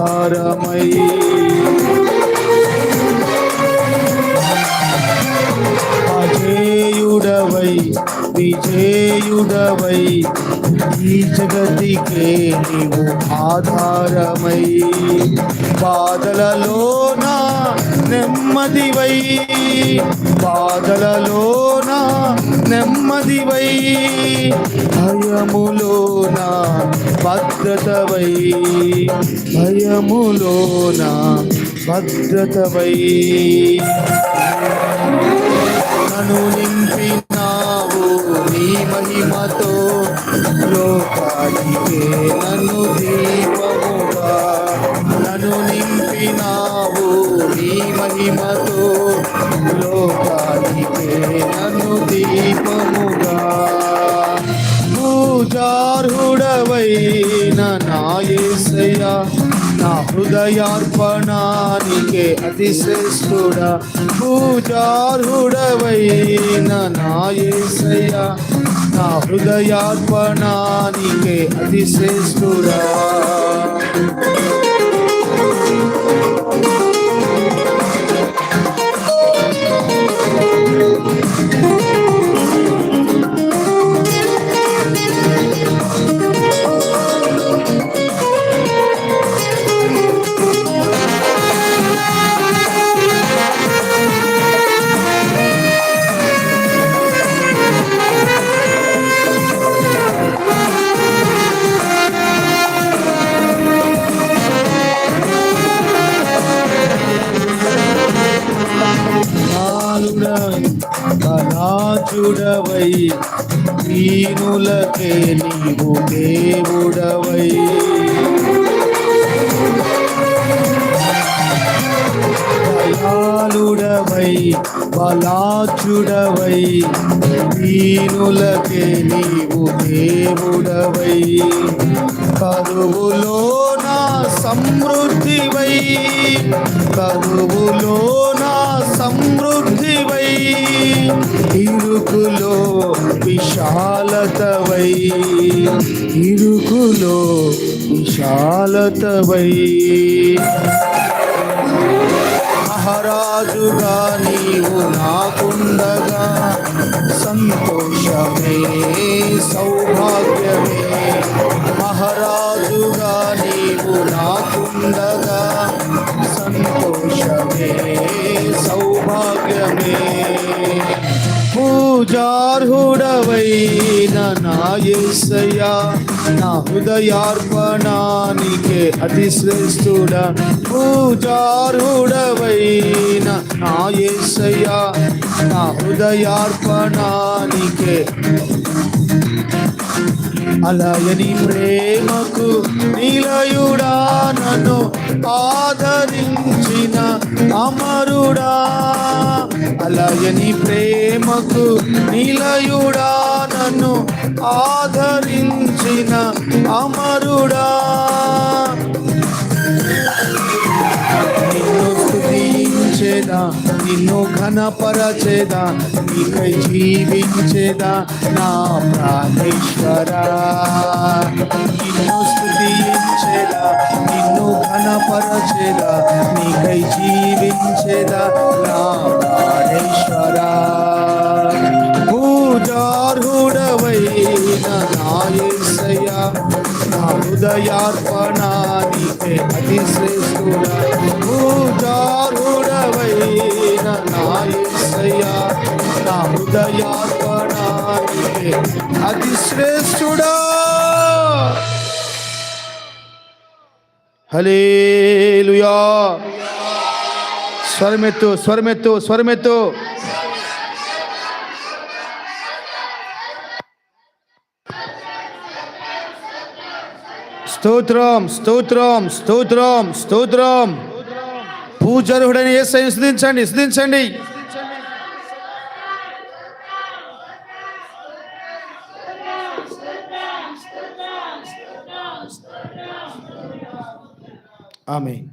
ఆధారమై అజేయుడవై. విజేయుడవై ఈ జగతికే నీవు ఆధారమై. బాధలలోన నెమ్మదివై బాధలలోన నెమ్మదివై. భయములోన భద్రతవై భయములోన భద్రతవై. నను నింపి ఉన్నావు నీ మహిమతో లోకానికే నన్ను దీపముగా. పూజార్హుడవైన నాయసయ్యా నా హృదయార్పణానికే అతిశ్రేష్ఠుడా. పూజార్హుడవైన నా నా హృదయార్పణానికే అతిశ్రేష్ఠుడా. శ్రేష్ఠుడా బాలుడా బలాజుడవై దీనులకే నీవు దేవుడవై. బలాలుడవై బలాచుడవై దీనులకే నీవు దేవుడవై. కరువులో సమృద్ధివై కరువులో నా సమృద్ధివై ఇరుకులో విశాలతవై ఇరుకులో విశాలతవై. మహారాజుగా నీవు నాకుండగా సంతోషమే సౌభాగ్యమే. నీవు నాకుండగా సంతోషమే సౌభాగ్యమే. పూజార్హుడవైన నా నా హృదయార్పణానికే అతి శ్రేష్ఠుడ పూజార్హుడవైన నా నా హృదయార్పణానికే అలయని ప్రేమకు నిలయుడా నన్ను ఆదరించిన అమరుడా. అలయని ప్రేమకు నిలయుడా నన్ను ఆదరించిన అమరుడా. నిన్ను ఘనపరచేదా నీకై జీవించేదా నా ప్రాణేశ్వరా. నిన్ను స్థుతించేదా నిన్ను ఘనపరచేదా నీకై జీవించేదా నా ప్రాణేశ్వరా. పూజార్హుడవైన నా నా హృదయార్పణానికే అతి శ్రేష్ఠుడా పూజార్హుడవైన యేసయ్యా నా హృదయార్పణానికే అతి శ్రేష్ఠుడా. హలేలుయా స్వరమెత్తు స్వరమెత్తు స్వరమెత్తు. స్తోత్రం స్తోత్రం స్తోత్రం స్తోత్రం. పూజారుడని ఏసై స్థుతించండి స్థుతించండి. Amém.